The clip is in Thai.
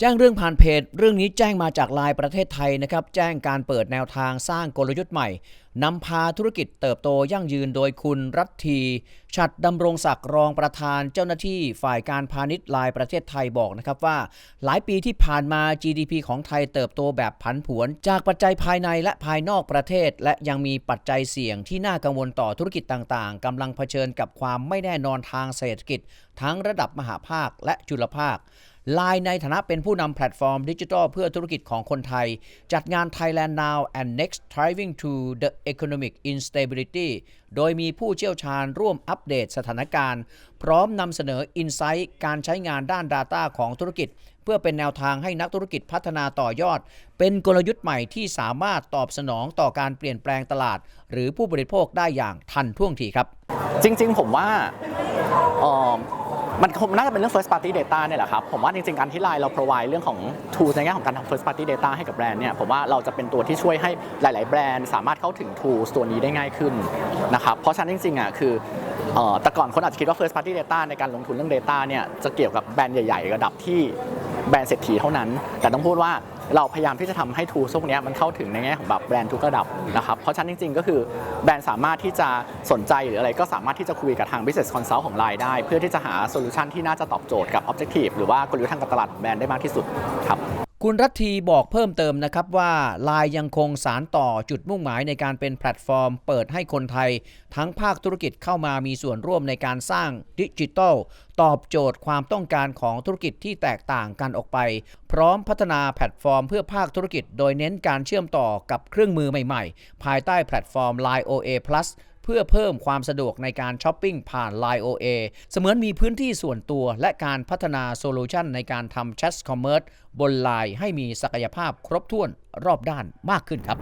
แจ้งเรื่องผ่านเพจ เรื่องนี้แจ้งมาจากไลน์ประเทศไทยนะครับ แจ้งการเปิดแนวทางสร้างกลยุทธ์ใหม่นำพาธุรกิจเติบโตยั่งยืนโดยคุณรัตทีฉัดดำรงศักดิ์รองประธานเจ้าหน้าที่ฝ่ายการพาณิชย์ไลน์ประเทศไทยบอกนะครับว่า หลายปีที่ผ่านมา GDP ของไทยเติบโตแบบผันผวน จากปัจจัยภายในและภายนอกประเทศ และยังมีปัจจัยเสี่ยงที่น่ากังวลต่อธุรกิจต่างๆกำลังเผชิญกับความไม่แน่นอนทางเศรษฐกิจ ทั้งระดับมหาภาคและจุลภาค ไลน์ในฐานะเป็นผู้นำแพลตฟอร์มดิจิทัลเพื่อธุรกิจของคนไทย จัดงาน Thailand Now and Next Driving to the Economic Instability โดยมีผู้เชี่ยวชาญร่วมอัปเดตสถานการณ์ พร้อมนำเสนออินไซต์การใช้งานด้าน Data ของธุรกิจ เพื่อเป็นแนวทางให้นักธุรกิจพัฒนาต่อยอด เป็นกลยุทธ์ใหม่ที่สามารถตอบสนองต่อการเปลี่ยนแปลงตลาด หรือผู้บริโภคได้อย่างทันท่วงทีครับ จริง ๆ ผมว่าออ มันคงน่าจะเป็นเรื่อง first party data เนี่ยแหละครับ ผมว่าจริงๆการที่ไลน์เรา provide เรื่องของ tools ในแง่ของการทำ first party data ให้กับแบรนด์เนี่ย ผมว่าเราจะเป็นตัวที่ช่วยให้หลาย ๆ แบรนด์สามารถเข้าถึง tools ตัวนี้ได้ง่ายขึ้นนะครับ เพราะฉะนั้นจริงๆอะคือเอ่อแต่ก่อนคนอาจจะคิดว่า first party data ในการลงทุนเรื่อง data เนี่ยจะเกี่ยวกับแบรนด์ใหญ่ ๆ ระดับที่แบรนด์เศรษฐีเท่านั้น แต่ต้องพูดว่า เราพยายามที่จะทำให้ทูสพวกนี้มันเข้าถึงในแง่ของแบบแบรนด์ทุกระดับนะครับ เพราะฉะนั้นจริง ๆ ก็คือแบรนด์สามารถที่จะสนใจหรืออะไรก็สามารถที่จะคุยกับทาง business consult ของไลน์ได้ เพื่อที่จะหาโซลูชันที่น่าจะตอบโจทย์กับ objective หรือว่ากลยุทธ์ทางการตลาดของแบรนด์ได้มากที่สุดครับ คุณรัตทีบอกเพิ่มเติมนะครับว่า l ายยังคงสารต่อจุดมุ่งหมายในการเป็นแพลตฟอร์ม เปิดให้คนไทย ทั้งภาคธุรกิจเข้ามามีส่วนร่วมในการสร้างดิจิทัล ตอบโจทย์ความต้องการของธุรกิจที่แตกต่างกันออกไป พร้อมพัฒนาแพลตฟอร์มเพื่อภาคธุรกิจ โดยเน้นการเชื่อมต่อกับเครื่องมือใหม่ ๆ ภายใต้แพลตฟอร์ม Line OA Plus เพื่อเพิ่มความสะดวกในการช้อปปิ้งผ่าน Line OA เสมือนมีพื้นที่ส่วนตัวและการพัฒนาโซลูชันในการทำ Chat Commerce บน Line ให้มีศักยภาพครบถ้วนรอบด้านมากขึ้นครับ